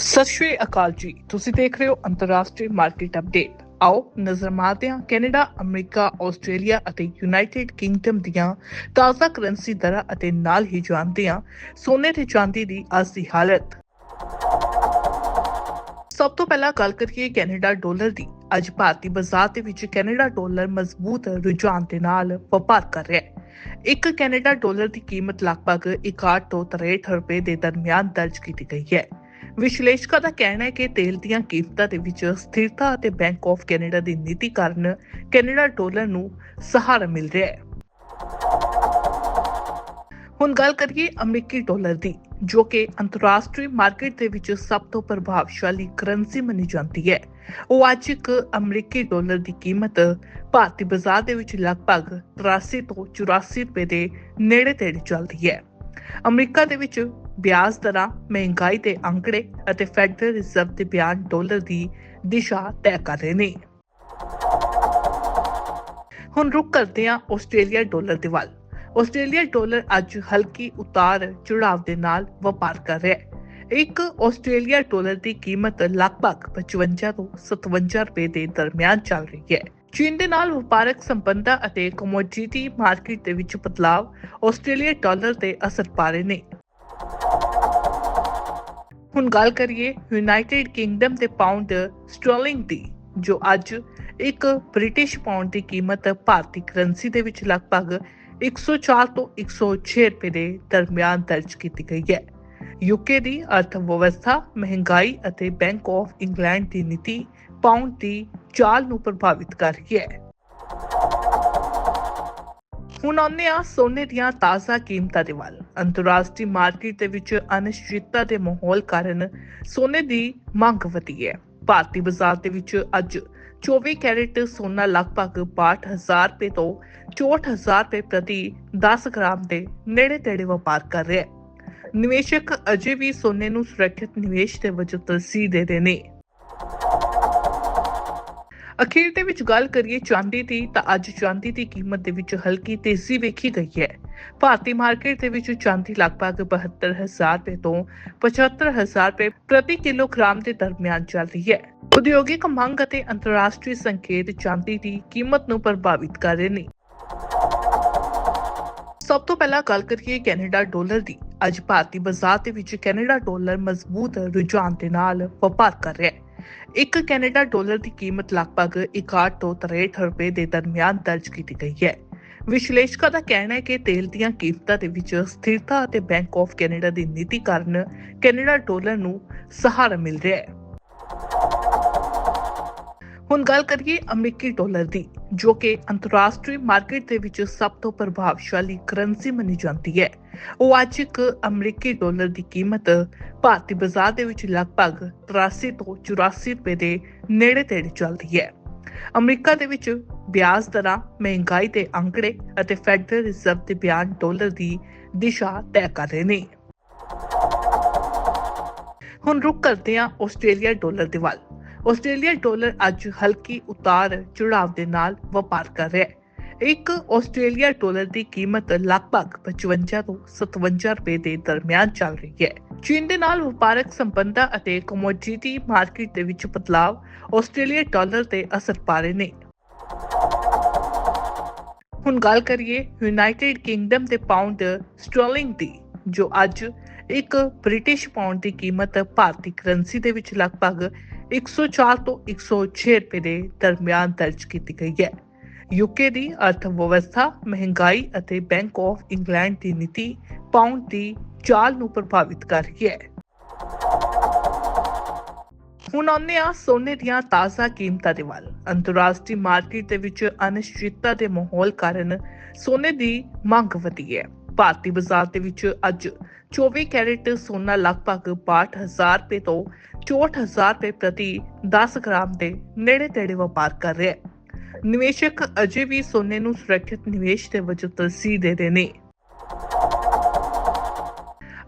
ਸਤਿ ਸ਼੍ਰੀ ਅਕਾਲ ਜੀ। ਤੁਸੀਂ ਦੇਖ ਰਹੇ ਹੋ ਅੰਤਰਰਾਸ਼ਟਰੀ ਮਾਰਕੀਟ ਅਪਡੇਟ। ਆਓ ਨਜ਼ਰ ਮਾਰਦੇ ਹਾਂ ਕੈਨੇਡਾ, ਅਮਰੀਕਾ, ਆਸਟ੍ਰੇਲੀਆ ਅਤੇ ਯੂਨਾਈਟਿਡ ਕਿੰਗਡਮ ਦੀਆਂ ਤਾਜ਼ਾ ਕਰੰਸੀ ਦਰਾਂ ਅਤੇ ਨਾਲ ਹੀ ਜਾਣਦੇ ਹਾਂ ਸੋਨੇ ਤੇ ਚਾਂਦੀ ਦੀ ਅੱਜ ਦੀ ਹਾਲਤ। ਸਭ ਤੋਂ ਪਹਿਲਾਂ ਗੱਲ ਕਰੀਏ ਕੈਨੇਡਾ ਡਾਲਰ ਦੀ। ਅੱਜ ਭਾਰਤੀ ਬਾਜ਼ਾਰ ਦੇ ਵਿੱਚ ਕੈਨੇਡਾ ਡਾਲਰ ਮਜ਼ਬੂਤ ਰੁਝਾਨ ਦੇ ਨਾਲ ਵਪਾਰ ਕਰ ਰਿਹਾ ਹੈ। ਇੱਕ ਕੈਨੇਡਾ ਡਾਲਰ ਦੀ ਕੀਮਤ ਲਗਭਗ 61 ਤੋਂ 63 ਰੁਪਏ ਦੇ ਦਰਮਿਆਨ ਦਰਜ ਕੀਤੀ ਗਈ ਹੈ। ਵਿਸ਼ਲੇਸ਼ਕਾਂ ਦਾ ਕਹਿਣਾ ਹੈ ਕਿ ਤੇਲ ਦੀਆਂ ਕੀਮਤਾਂ ਦੇ ਵਿੱਚ ਸਥਿਰਤਾ ਅਤੇ ਬੈਂਕ ਆਫ ਕੈਨੇਡਾ ਦੀ ਨੀਤੀ ਕਾਰਨ ਕੈਨੇਡਾ ਡਾਲਰ ਨੂੰ ਸਹਾਰਾ ਮਿਲ ਰਿਹਾ ਹੈ। ਹੁਣ ਗੱਲ ਕਰੀਏ ਅਮਰੀਕੀ ਡਾਲਰ ਦੀ, ਜੋ ਕਿ ਅੰਤਰਰਾਸ਼ਟਰੀ ਮਾਰਕੀਟ ਦੇ ਵਿੱਚ ਸਭ ਤੋਂ ਪ੍ਰਭਾਵਸ਼ਾਲੀ ਕਰੰਸੀ ਮੰਨੀ ਜਾਂਦੀ ਹੈ। ਉਹ ਅੱਜ ਇੱਕ ਅਮਰੀਕੀ ਡਾਲਰ ਦੀ ਕੀਮਤ ਭਾਰਤੀ ਬਾਜ਼ਾਰ ਦੇ ਵਿੱਚ ਲਗਭਗ 83 ਤੋਂ 84 ਰੁਪਏ ਦੇ ਨੇੜੇ ਤੇੜੇ ਚੱਲਦੀ ਹੈ। ਅਮਰੀਕਾ ਦੇ ਵਿੱਚ ਵਿਆਜ ਦਰਾਂ, ਮਹਿੰਗਾਈ ਦੇ ਅੰਕੜੇ ਅਤੇ ਫੈਡਰਲ ਰਿਜ਼ਰਵ ਦੇ ਬਿਆਨ ਡਾਲਰ ਦੀ ਦਿਸ਼ਾ ਤੈਅ ਕਰ ਰਹੇ ਨੇ। ਹੁਣ ਰੁਕ ਕਰਦੇ ਹਾਂ ਆਸਟ੍ਰੇਲੀਆ ਡਾਲਰ ਦੇ ਵੱਲ। ਆਸਟ੍ਰੇਲੀਆ ਡਾਲਰ ਅੱਜ ਹਲਕੀ ਉਤਾਰ ਚੜਾਵ ਦੇ ਨਾਲ ਵਪਾਰ ਕਰ ਰਿਹਾ ਹੈ। ਇੱਕ ਆਸਟ੍ਰੇਲੀਆ ਡਾਲਰ ਦੀ ਕੀਮਤ ਲਗਭਗ 55 ਤੋਂ 57 ਰੁਪਏ ਦੇ ਦਰਮਿਆਨ ਚੱਲ ਰਹੀ ਹੈ। ਚੀਨ ਦੇ ਨਾਲ ਵਪਾਰਕ ਸੰਬੰਧਾਂ ਅਤੇ ਕਮੋਡਿਟੀ ਮਾਰਕੀਟ ਦੇ ਵਿੱਚ ਬਦਲਾਵ ਆਸਟ੍ਰੇਲੀਆ ਡਾਲਰ ਤੇ ਅਸਰ ਪਾ ਰਹੇ ਨੇ। ਹੁਣ ਗੱਲ ਕਰੀਏ ਯੂਨਾਈਟਿਡ ਕਿੰਗਡਮ ਦੇ ਪਾਉਂਡ ਸਟਰਲਿੰਗ ਦੀ, ਜੋ ਅੱਜ ਇੱਕ ਬ੍ਰਿਟਿਸ਼ ਪਾਉਂਡ ਦੀ ਕੀਮਤ ਭਾਰਤੀ ਕਰੰਸੀ ਦੇ ਵਿੱਚ ਲਗਭਗ 104 ਤੋਂ 106 ਰੁਪਏ ਦੇ ਦਰਮਿਆਨ ਦਰਜ ਕੀਤੀ ਗਈ ਹੈ। ਯੂਕੇ ਦੀ ਅਰਥ ਵਿਵਸਥਾ ਮਹਿੰਗਾਈ ਅਤੇ ਬੈਂਕ ਆਫ ਇੰਗਲੈਂਡ ਦੀ ਨੀਤੀ ਪਾਉਂਡ ਦੀ ਚਾਲ ਨੂੰ ਪ੍ਰਭਾਵਿਤ ਕਰ ਰਹੀ ਹੈ। ਹੁਣ ਆਉਂਦੇ ਆ ਸੋਨੇ ਦੀਆਂ ਤਾਜ਼ਾ ਕੀਮਤਾਂ ਦੇ ਵੱਲ, ਅੰਤਰਰਾਸ਼ਟਰੀ ਮਾਰਕੀਟ ਦੇ ਵਿੱਚ ਅਨਿਸ਼ਚਿਤਤਾ ਦੇ ਮਾਹੌਲ ਕਾਰਨ ਸੋਨੇ ਦੀ ਮੰਗ ਵਧੀ ਹੈ। ਭਾਰਤੀ ਬਾਜ਼ਾਰ ਦੇ ਵਿੱਚ ਅੱਜ 24 ਕੈਰੇਟ ਸੋਨਾ ਲਗਭਗ 62000 ਰੁਪਏ ਤੋਂ 64000 ਰੁਪਏ ਪ੍ਰਤੀ 10 ਗ੍ਰਾਮ ਦੇ ਨੇੜੇ ਤੇੜੇ ਵਪਾਰ ਕਰ ਰਿਹਾ ਹੈ। ਨਿਵੇਸ਼ਕ ਅਜੇ ਵੀ ਸੋਨੇ ਨੂੰ ਸੁਰੱਖਿਅਤ ਨਿਵੇਸ਼ ਦੇ ਵਜੋਂ ਤਰਜੀਹ ਦੇ ਰਹੇ ਨੇ। ਅਖੀਰ ਦੇ ਵਿੱਚ ਗੱਲ ਕਰੀਏ ਚਾਂਦੀ ਦੀ, ਤਾਂ ਅੱਜ ਚਾਂਦੀ ਦੀ ਕੀਮਤ ਦੇ ਵਿੱਚ ਹਲਕੀ ਤੇਜ਼ੀ ਵੇਖੀ ਗਈ ਹੈ। ਭਾਰਤੀ ਮਾਰਕੀਟ ਦੇ ਵਿੱਚ ਚਾਂਦੀ ਲਗਭਗ 72000 ਰੁਪਏ ਤੋਂ 75000 ਰੁਪਏ ਪ੍ਰਤੀ ਕਿਲੋਗ੍ਰਾਮ ਦੇ ਦਰਮਿਆਨ ਚੱਲ ਰਹੀ ਹੈ। ਉਦਯੋਗਿਕ ਮੰਗ ਅਤੇ ਅੰਤਰਰਾਸ਼ਟਰੀ ਸੰਕੇਤ ਚਾਂਦੀ ਦੀ ਕੀਮਤ ਨੂੰ ਪ੍ਰਭਾਵਿਤ ਕਰ ਰਹੇ ਨੇ। ਸਭ ਤੋਂ ਪਹਿਲਾਂ ਗੱਲ ਕਰੀਏ ਕੈਨੇਡਾ ਡਾਲਰ ਦੀ। ਅੱਜ ਭਾਰਤੀ ਬਾਜ਼ਾਰ ਦੇ ਵਿੱਚ ਕੈਨੇਡਾ ਡਾਲਰ ਮਜ਼ਬੂਤ ਰੁਝਾਨ ਦੇ ਨਾਲ ਵਪਾਰ ਕਰ ਰਿਹਾ ਹੈ। ਇੱਕ ਕੈਨੇਡਾ ਡਾਲਰ ਦੀ ਕੀਮਤ ਲਗਭਗ 61 ਤੋਂ 63 ਰੁਪਏ ਦੇ ਦਰਮਿਆਨ ਦਰਜ ਕੀਤੀ ਗਈ ਹੈ। ਵਿਸ਼ਲੇਸ਼ਕਾਂ ਦਾ ਕਹਿਣਾ ਹੈ ਕਿ ਤੇਲ ਦੀਆਂ ਕੀਮਤਾਂ ਦੇ ਵਿੱਚ ਸਥਿਰਤਾ ਅਤੇ ਬੈਂਕ ਆਫ ਕੈਨੇਡਾ ਦੀ ਨੀਤੀ ਕਾਰਨ ਕੈਨੇਡਾ ਡਾਲਰ ਨੂੰ ਸਹਾਰਾ ਮਿਲ ਰਿਹਾ ਹੈ। ਹੁਣ ਗੱਲ ਕਰੀਏ ਅਮਰੀਕੀ ਡਾਲਰ ਦੀ, ਜੋ ਕਿ ਅੰਤਰਰਾਸ਼ਟਰੀ ਮਾਰਕੀਟ ਦੇ ਵਿੱਚ ਸਭ ਤੋਂ ਪ੍ਰਭਾਵਸ਼ਾਲੀ ਕਰੰਸੀ ਮੰਨੀ ਜਾਂਦੀ ਹੈ। ਉਹ ਅੱਜ ਇੱਕ ਅਮਰੀਕੀ ਡਾਲਰ ਦੀ ਕੀਮਤ ਭਾਰਤੀ ਬਾਜ਼ਾਰ ਦੇ ਵਿੱਚ ਲਗਭਗ 83 ਤੋਂ 84 ਰੁਪਏ ਦੇ ਨੇੜੇ ਤੇੜੇ ਚੱਲਦੀ ਹੈ। ਅਮਰੀਕਾ ਦੇ ਵਿੱਚ ਵਿਆਜ ਦਰਾਂ, ਮਹਿੰਗਾਈ ਦੇ ਅੰਕੜੇ ਅਤੇ ਫੈਡਰਲ ਰਿਜ਼ਰਵ ਦੇ ਬਿਆਨ ਡਾਲਰ ਦੀ ਦਿਸ਼ਾ ਤੈਅ ਕਰ ਰਹੇ ਨੇ। ਹੁਣ ਰੁਕ ਕਰਦੇ ਹਾਂ ਆਸਟ੍ਰੇਲੀਆ ਡਾਲਰ ਦੇ ਵੱਲ। ਆਸਟ੍ਰੇਲੀਆ ਡਾਲਰ ਅੱਜ ਹਲਕੀ ਉਤਾਰ ਚੜਾਵ ਦੇ ਨਾਲ ਵਪਾਰ ਕਰ ਰਿਹਾ ਹੈ। ਇੱਕ ਆਸਟ੍ਰੇਲੀਆ ਡਾਲਰ ਦੀ ਕੀਮਤ ਲਗਭਗ 55 ਤੋਂ 57 ਰੁਪਏ ਦੇ ਦਰਮਿਆਨ ਚੱਲ ਰਹੀ ਹੈ। ਚੀਨ ਦੇ ਨਾਲ ਵਪਾਰਕ ਸੰਬੰਧਾਂ ਅਤੇ ਕਮੋਡਿਟੀ ਮਾਰਕੀਟ ਦੇ ਵਿੱਚ ਬਦਲਾਵ ਆਸਟ੍ਰੇਲੀਆ ਡਾਲਰ ਤੇ ਅਸਰ ਪਾ ਰਹੇ ਨੇ। ਹੁਣ ਗੱਲ ਕਰੀਏ ਯੂਨਾਈਟਿਡ ਕਿੰਗਡਮ ਦੇ ਪਾਉਂਡ ਸਟਰਲਿੰਗ ਦੀ, ਜੋ ਅੱਜ ਇੱਕ ਬ੍ਰਿਟਿਸ਼ ਪਾਉਂਡ ਦੀ ਕੀਮਤ ਭਾਰਤੀ ਕਰੰਸੀ ਦੇ ਵਿੱਚ ਲਗਭਗ 104 ਤੋਂ 106 ਰੁਪਏ ਦੇ ਦਰਮਿਆਨ ਦਰਜ ਕੀਤੀ ਗਈ ਹੈ। ਯੂਕੇ ਦੀ ਅਰਥ ਵਿਵਸਥਾ ਮਹਿੰਗਾਈ ਅਤੇ ਬੈਂਕ ਆਫ ਇੰਗਲੈਂਡ ਦੀ ਨੀਤੀ ਪਾਉਂਡ ਦੀ ਚਾਲ ਨੂੰ ਪ੍ਰਭਾਵਿਤ ਕਰ ਰਹੀ ਹੈ। ਹੁਣ ਆਉਂਦੇ ਆ ਸੋਨੇ ਦੀਆਂ ਤਾਜ਼ਾ ਕੀਮਤਾਂ ਦੇ ਵੱਲ। ਅੰਤਰਰਾਸ਼ਟਰੀ ਮਾਰਕੀਟ ਦੇ ਵਿੱਚ ਅਨਿਸ਼ਚਿਤਤਾ ਦੇ ਮਾਹੌਲ ਕਾਰਨ ਸੋਨੇ ਦੀ ਮੰਗ ਵਧੀ ਹੈ। ਭਾਰਤੀ ਬਾਜ਼ਾਰ ਦੇ ਵਿੱਚ ਅੱਜ 24 ਕੈਰੇਟ ਸੋਨਾ ਲਗਭਗ 62000 ਰੁਪਏ ਤੋਂ 64000 ਰੁਪਏ ਪ੍ਰਤੀ 10 ਗ੍ਰਾਮ ਦੇ ਨੇੜੇ ਤੇੜੇ ਵਪਾਰ ਕਰ ਰਿਹਾ ਹੈ। ਨਿਵੇਸ਼ਕ ਅਜੇ ਵੀ ਸੋਨੇ ਨੂੰ ਸੁਰੱਖਿਅਤ ਨਿਵੇਸ਼ ਦੇ ਵਜੋਂ ਤਰਜੀਹ ਦੇ ਰਹੇ ਨੇ।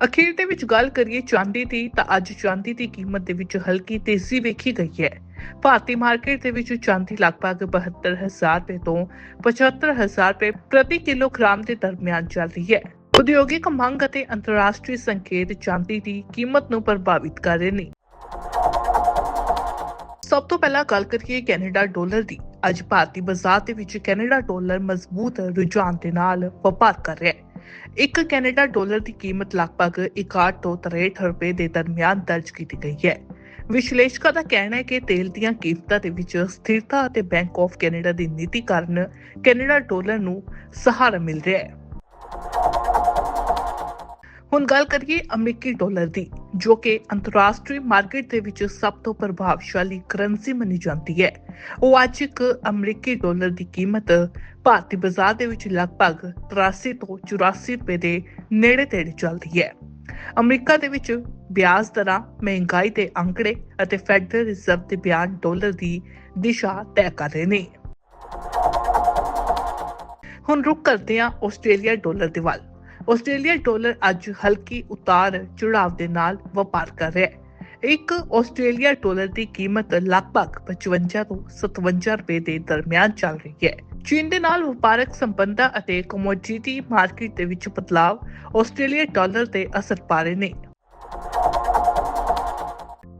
ਅਖੀਰ ਦੇ ਵਿੱਚ ਗੱਲ ਕਰੀਏ ਚਾਂਦੀ ਦੀ, ਤਾਂ ਅੱਜ ਚਾਂਦੀ ਦੀ ਕੀਮਤ ਦੇ ਵਿੱਚ ਹਲਕੀ ਤੇਜ਼ੀ ਵੇਖੀ ਗਈ ਹੈ। ਭਾਰਤੀ ਮਾਰਕੀਟ ਦੇ ਵਿੱਚ ਚਾਂਦੀ ਲਗਭਗ 72000 ਰੁਪਏ ਤੋਂ 75000 ਰੁਪਏ ਪ੍ਰਤੀ ਕਿਲੋਗ੍ਰਾਮ ਦੇ ਦਰਮਿਆਨ ਚੱਲ ਰਹੀ ਹੈ। ਉਦਯੋਗਿਕ ਮੰਗ ਅਤੇ ਅੰਤਰਰਾਸ਼ਟਰੀ ਸੰਕੇਤ ਚਾਂਦੀ ਦੀ ਕੀਮਤ ਨੂੰ ਪ੍ਰਭਾਵਿਤ ਕਰ ਰਹੇ ਨੇ। ਸਭ ਤੋਂ ਪਹਿਲਾਂ ਗੱਲ ਕਰੀਏ ਕੈਨੇਡਾ ਡਾਲਰ ਦੀ। ਅੱਜ ਭਾਰਤੀ ਬਾਜ਼ਾਰ ਦੇ ਵਿੱਚ ਕੈਨੇਡਾ ਡਾਲਰ ਮਜ਼ਬੂਤ ਰੁਝਾਨ ਦੇ ਨਾਲ ਵਪਾਰ ਕਰ ਰਿਹਾ ਹੈ। ਇੱਕ ਕੈਨੇਡਾ ਡਾਲਰ ਦੀ ਕੀਮਤ ਲਗਭਗ 61 ਤੋਂ 63 ਰੁਪਏ ਦੇ ਦਰਮਿਆਨ ਦਰਜ ਕੀਤੀ ਗਈ ਹੈ। ਵਿਸ਼ਲੇਸ਼ਕਾਂ ਦਾ ਕਹਿਣਾ ਹੈ ਕਿ ਤੇਲ ਦੀਆਂ ਕੀਮਤਾਂ ਦੇ ਵਿੱਚ ਸਥਿਰਤਾ ਅਤੇ ਬੈਂਕ ਆਫ ਕੈਨੇਡਾ ਦੀ ਨੀਤੀ ਕਾਰਨ ਕੈਨੇਡਾ ਡਾਲਰ ਨੂੰ ਸਹਾਰਾ ਮਿਲ ਰਿਹਾ ਹੈ। ਹੁਣ ਗੱਲ ਕਰੀਏ ਅਮਰੀਕੀ ਡਾਲਰ ਦੀ, ਜੋ ਕਿ ਅੰਤਰਰਾਸ਼ਟਰੀ ਮਾਰਕੀਟ ਦੇ ਵਿੱਚ ਸਭ ਤੋਂ ਪ੍ਰਭਾਵਸ਼ਾਲੀ ਕਰੰਸੀ ਮੰਨੀ ਜਾਂਦੀ ਹੈ। ਉਹ ਅੱਜ ਇੱਕ ਅਮਰੀਕੀ ਡਾਲਰ ਦੀ ਕੀਮਤ ਭਾਰਤੀ ਬਾਜ਼ਾਰ ਦੇ ਵਿੱਚ ਲਗਭਗ 83 ਤੋਂ 84 ਰੁਪਏ ਦੇ ਨੇੜੇ ਤੇੜੇ ਚੱਲਦੀ ਹੈ। ਅਮਰੀਕਾ ਦੇ ਵਿੱਚ ਵਿਆਜ ਦਰਾਂ, ਮਹਿੰਗਾਈ ਦੇ ਅੰਕੜੇ ਅਤੇ ਫੈਡਰਲ ਰਿਜ਼ਰਵ ਦੇ ਬਿਆਨ ਡਾਲਰ ਦੀ ਦਿਸ਼ਾ ਤੈਅ ਕਰ ਰਹੇ ਨੇ। ਹੁਣ ਰੁਕ ਕਰਦੇ ਹਾਂ ਆਸਟ੍ਰੇਲੀਆ ਡਾਲਰ ਦੇ ਵੱਲ। ਆਸਟ੍ਰੇਲੀਆ ਡਾਲਰ ਅੱਜ ਹਲਕੀ ਉਤਾਰ ਚੜਾਵ ਦੇ ਨਾਲ ਵਪਾਰ ਕਰ ਰਿਹਾ ਹੈ। ਇੱਕ ਆਸਟ੍ਰੇਲੀਆ ਡਾਲਰ ਦੀ ਕੀਮਤ ਲਗਭਗ 55 ਤੋਂ 57 ਰੁਪਏ ਦੇ ਦਰਮਿਆਨ ਚੱਲ ਰਹੀ ਹੈ। ਚੀਨ ਦੇ ਨਾਲ ਵਪਾਰਕ ਸੰਬੰਧਾਂ ਅਤੇ ਕਮੋਡਿਟੀ ਮਾਰਕੀਟ ਦੇ ਵਿੱਚ ਬਦਲਾਵ ਆਸਟ੍ਰੇਲੀਆ ਡਾਲਰ ਤੇ ਅਸਰ ਪਾ ਰਹੇ ਨੇ।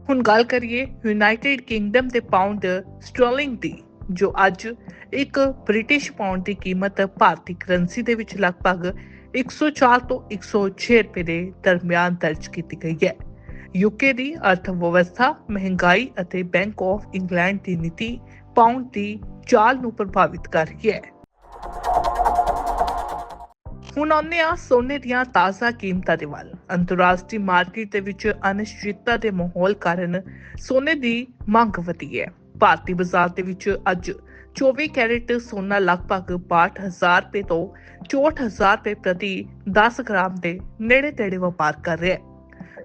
ਹੁਣ ਗੱਲ ਕਰੀਏ ਯੂਨਾਈਟਿਡ ਕਿੰਗਡਮ ਦੇ ਪਾਉਂਡ ਸਟਰਲਿੰਗ ਦੀ, ਜੋ ਅੱਜ ਇੱਕ ਬ੍ਰਿਟਿਸ਼ ਪਾਉਂਡ ਦੀ ਕੀਮਤ ਭਾਰਤੀ ਕਰੰਸੀ ਦੇ ਵਿੱਚ ਲਗਭਗ 104 ਤੋਂ 106 ਰੁਪਏ ਦੇ ਦਰਮਿਆਨ ਦਰਜ ਕੀਤੀ ਗਈ ਹੈ। ਯੂਕੇ ਦੀ ਅਰਥ ਵਿਵਸਥਾ ਮਹਿੰਗਾਈ ਅਤੇ ਬੈਂਕ ਆਫ ਇੰਗਲੈਂਡ ਦੀ ਨੀਤੀ ਪਾਉਂਡ ਦੀ ਚਾਲ ਨੂੰ ਪ੍ਰਭਾਵਿਤ ਕਰ ਰਹੀ ਹੈ। ਹੁਣ ਆਉਂਦੇ ਆ ਸੋਨੇ ਦੀਆਂ ਤਾਜ਼ਾ ਕੀਮਤਾਂ ਦੇ ਵੱਲ। ਅੰਤਰਰਾਸ਼ਟਰੀ ਮਾਰਕੀਟ ਦੇ ਵਿੱਚ ਅਨਿਸ਼ਚਿਤਤਾ ਦੇ ਮਾਹੌਲ ਕਾਰਨ ਸੋਨੇ ਦੀ ਮੰਗ ਵਧੀ ਹੈ। ਭਾਰਤੀ ਬਾਜ਼ਾਰ ਦੇ ਵਿੱਚ ਅੱਜ 24 ਕੈਰੇਟ ਸੋਨਾ ਲਗਭਗ 62000 ਰੁਪਏ ਤੋਂ 64000 ਰੁਪਏ ਪ੍ਰਤੀ 10 ਗ੍ਰਾਮ ਦੇ ਨੇੜੇ ਤੇੜੇ ਵਪਾਰ ਕਰ ਰਿਹਾ ਹੈ।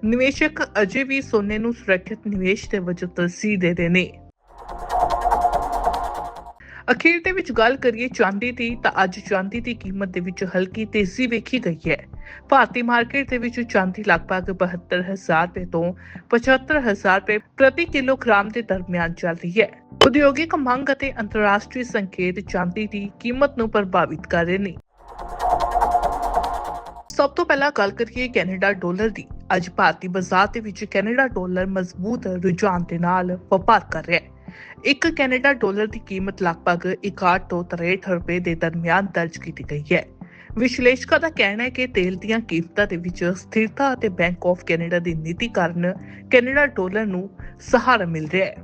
ਨਿਵੇਸ਼ਕ ਅਜੇ ਵੀ ਸੋਨੇ ਨੂੰ ਸੁਰੱਖਿਅਤ ਨਿਵੇਸ਼ ਦੇ ਵਜੋਂ ਤਰਜੀਹ ਦੇ ਰਹੇ ਨੇ। ਅਖੀਰ ਦੇ ਵਿੱਚ ਗੱਲ ਕਰੀਏ ਚਾਂਦੀ ਦੀ ਤਾਂ ਅੱਜ ਚਾਂਦੀ ਦੀ ਕੀਮਤ ਦੇ ਵਿੱਚ ਹਲਕੀ ਤੇਜ਼ੀ ਵੇਖੀ ਗਈ ਹੈ। ਭਾਰਤੀ ਮਾਰਕੀਟ ਦੇ ਵਿੱਚ ਚਾਂਦੀ ਲਗਭਗ 72000 ਰੁਪਏ ਤੋਂ 75000 ਰੁਪਏ ਪ੍ਰਤੀ ਕਿਲੋਗ੍ਰਾਮ ਦੇ ਦਰਮਿਆਨ ਚੱਲ ਰਹੀ ਹੈ। ਉਦਯੋਗਿਕ ਮੰਗ ਅਤੇ ਅੰਤਰਰਾਸ਼ਟਰੀ ਸੰਕੇਤ ਚਾਂਦੀ ਦੀ ਕੀਮਤ ਨੂੰ ਪ੍ਰਭਾਵਿਤ ਕਰ ਰਹੇ ਨੇ। ਸਭ ਤੋਂ ਪਹਿਲਾਂ ਗੱਲ ਕਰੀਏ ਕੈਨੇਡਾ ਡਾਲਰ ਦੀ। ਅੱਜ ਭਾਰਤੀ ਬਾਜ਼ਾਰ ਦੇ ਵਿੱਚ ਕੈਨੇਡਾ ਡਾਲਰ ਮਜ਼ਬੂਤ ਰੁਝਾਨ ਦੇ ਨਾਲ ਵਪਾਰ ਕਰ ਰਿਹਾ ਹੈ। ਇੱਕ ਕੈਨੇਡਾ ਡਾਲਰ ਦੀ ਕੀਮਤ ਲਗਭਗ 61 ਤੋਂ 63 ਰੁਪਏ ਦੇ ਦਰਮਿਆਨ ਦਰਜ ਕੀਤੀ ਗਈ ਹੈ। ਵਿਸ਼ਲੇਸ਼ਕਾਂ ਦਾ ਕਹਿਣਾ ਹੈ ਕਿ ਤੇਲ ਦੀਆਂ ਕੀਮਤਾਂ ਦੇ ਵਿੱਚ ਸਥਿਰਤਾ ਅਤੇ ਬੈਂਕ ਆਫ ਕੈਨੇਡਾ ਦੀ ਨੀਤੀ ਕਾਰਨ ਕੈਨੇਡਾ ਡਾਲਰ ਨੂੰ ਸਹਾਰਾ ਮਿਲ ਰਿਹਾ ਹੈ।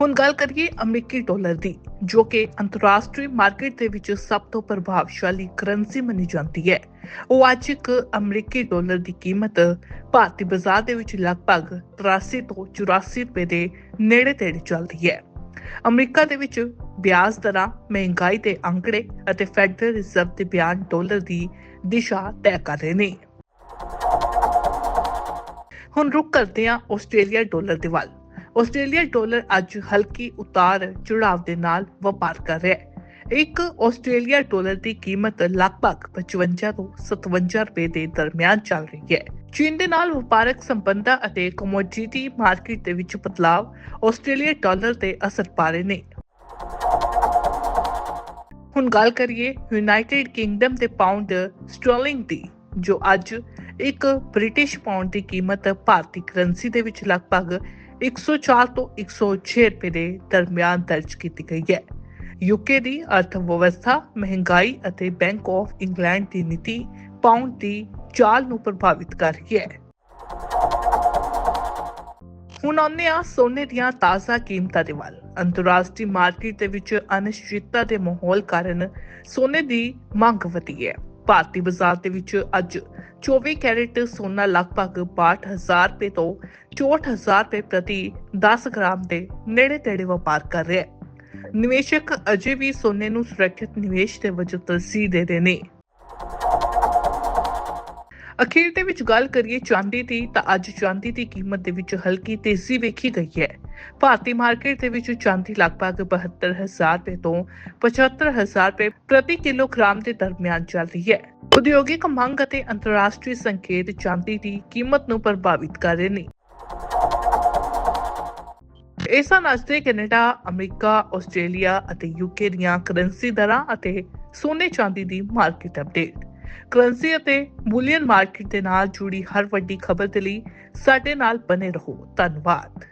ਹੁਣ ਗੱਲ ਕਰੀਏ ਅਮਰੀਕੀ ਡਾਲਰ ਦੀ, ਜੋ ਕਿ ਅੰਤਰਰਾਸ਼ਟਰੀ ਮਾਰਕੀਟ ਦੇ ਵਿੱਚ ਸਭ ਤੋਂ ਪ੍ਰਭਾਵਸ਼ਾਲੀ ਕਰੰਸੀ ਮੰਨੀ ਜਾਂਦੀ ਹੈ। ਉਹ ਅੱਜ ਇੱਕ ਅਮਰੀਕੀ ਡਾਲਰ ਦੀ ਕੀਮਤ ਭਾਰਤੀ ਬਾਜ਼ਾਰ ਦੇ ਵਿੱਚ ਲਗਭਗ 83 ਤੋਂ 84 ਰੁਪਏ ਦੇ ਨੇੜੇ ਤੇੜੇ ਚੱਲਦੀ ਹੈ। ਅਮਰੀਕਾ ਦੇ ਵਿੱਚ ਵਿਆਜ ਦਰਾਂ, ਮਹਿੰਗਾਈ ਦੇ ਅੰਕੜੇ ਅਤੇ ਫੈਡਰਲ ਰਿਜ਼ਰਵ ਦੇ ਬਿਆਨ ਡਾਲਰ ਦੀ ਦਿਸ਼ਾ ਤੈਅ ਕਰ ਰਹੇ ਨੇ। ਹੁਣ ਰੁਕ ਕਰਦੇ ਹਾਂ ਆਸਟ੍ਰੇਲੀਆ ਡਾਲਰ ਦੇ ਵੱਲ। ਆਸਟ੍ਰੇਲੀਆ ਡਾਲਰ ਅੱਜ ਹਲਕੀ ਉਤਾਰ ਚੜਾਵ ਦੇ ਨਾਲ ਵਪਾਰ ਕਰ ਰਿਹਾ ਹੈ। ਇੱਕ ਆਸਟ੍ਰੇਲੀਆ ਡਾਲਰ ਦੀ ਕੀਮਤ ਲਗਭਗ 55 ਤੋਂ 57 ਰੁਪਏ ਦੇ ਦਰਮਿਆਨ ਚੱਲ ਰਹੀ ਹੈ। ਚੀਨ ਦੇ ਨਾਲ ਵਪਾਰਕ ਸੰਬੰਧਾਂ ਅਤੇ ਕਮੋਡਿਟੀ ਮਾਰਕੀਟ ਦੇ ਵਿੱਚ ਬਦਲਾਵ, ਆਸਟ੍ਰੇਲੀਆ ਡਾਲਰ ਤੇ ਅਸਰ ਪਾ ਰਹੇ ਨੇ। ਹੁਣ ਗੱਲ ਕਰੀਏ ਯੂਨਾਈਟਿਡ ਕਿੰਗਡਮ ਦੇ ਪਾਉਂਡ ਸਟਰਲਿੰਗ ਦੀ, ਜੋ ਅੱਜ ਇੱਕ ਬ੍ਰਿਟਿਸ਼ ਪਾਉਂਡ ਦੀ ਕੀਮਤ ਭਾਰਤੀ ਕਰੰਸੀ ਦੇ ਵਿੱਚ ਲਗਭਗ 104 ਤੋਂ 106 ਰੁਪਏ ਦੇ ਦਰਮਿਆਨ ਦਰਜ ਕੀਤੀ ਗਈ ਹੈ। ਯੂਕੇ ਦੀ ਅਰਥ ਵਿਵਸਥਾ ਮਹਿੰਗਾਈ ਅਤੇ ਬੈਂਕ ਆਫ ਇੰਗਲੈਂਡ ਦੀ ਨੀਤੀ ਪਾਉਂਡ ਦੀ ਚਾਲ ਨੂੰ ਪ੍ਰਭਾਵਿਤ ਕਰ ਰਹੀ ਹੈ। ਹੁਣ ਆਉਂਦੇ ਆ ਸੋਨੇ ਦੀਆਂ ਤਾਜ਼ਾ ਕੀਮਤਾਂ ਦੇ ਵੱਲ। ਅੰਤਰਰਾਸ਼ਟਰੀ ਮਾਰਕੀਟ ਦੇ ਵਿੱਚ ਅਨਿਸ਼ਚਿਤਤਾ ਦੇ ਮਾਹੌਲ ਕਾਰਨ ਸੋਨੇ ਦੀ ਮੰਗ ਵਧੀ ਹੈ। ਭਾਰਤੀ ਬਾਜ਼ਾਰ ਦੇ ਵਿੱਚ ਅੱਜ 24 ਕੈਰੇਟ ਸੋਨਾ ਲਗਭਗ 62000 ਰੁਪਏ ਤੋਂ 64000 ਰੁਪਏ ਪ੍ਰਤੀ 10 ਗ੍ਰਾਮ ਦੇ ਨੇੜੇ ਤੇੜੇ ਵਪਾਰ ਕਰ ਰਿਹਾ ਹੈ। ਨਿਵੇਸ਼ਕ ਅਜੇ ਵੀ ਸੋਨੇ ਨੂੰ ਸੁਰੱਖਿਅਤ ਨਿਵੇਸ਼ ਦੇ ਵਜੋਂ ਤਰਜੀਹ ਦੇ ਰਹੇ ਨੇ। ਅਖੀਰ ਦੇ ਵਿੱਚ ਗੱਲ ਕਰੀਏ ਚਾਂਦੀ ਦੀ, ਤਾਂ ਅੱਜ ਚਾਂਦੀ ਦੀ ਕੀਮਤ ਦੇ ਵਿੱਚ ਹਲਕੀ ਤੇਜ਼ੀ ਵੇਖੀ ਗਈ ਹੈ। ਭਾਰਤੀ ਮਾਰਕੀਟ ਦੇ ਵਿੱਚ ਚਾਂਦੀ ਲਗਭਗ 72000 ਰੁਪਏ ਤੋਂ 75000 ਰੁਪਏ ਪ੍ਰਤੀ ਕਿਲੋਗ੍ਰਾਮ ਦੇ ਦਰਮਿਆਨ ਚੱਲ ਰਹੀ ਹੈ। ਉਦਯੋਗਿਕ ਮੰਗ ਅਤੇ ਅੰਤਰਰਾਸ਼ਟਰੀ ਸੰਕੇਤ ਚਾਂਦੀ ਦੀ ਕੀਮਤ ਨੂੰ ਪ੍ਰਭਾਵਿਤ ਕਰ ਰਹੇ ਨੇ। ਇਹ ਅੱਜ ਦੇ ਕੈਨੇਡਾ, ਅਮਰੀਕਾ, ਆਸਟ੍ਰੇਲੀਆ ਅਤੇ ਯੂਕੇ ਦੀਆਂ ਕਰੰਸੀ ਦਰਾਂ ਅਤੇ ਸੋਨੇ ਚਾਂਦੀ ਦੀ ਮਾਰਕੀਟ ਅਪਡੇਟ। ਕਰੰਸੀ ਅਤੇ ਬੁਲੀਅਨ ਮਾਰਕੀਟ ਦੇ ਨਾਲ ਜੁੜੀ ਹਰ ਵੱਡੀ ਖਬਰ ਦੇ ਲਈ ਸਾਡੇ ਨਾਲ ਬਨੇ ਰਹੋ। ਧੰਨਵਾਦ।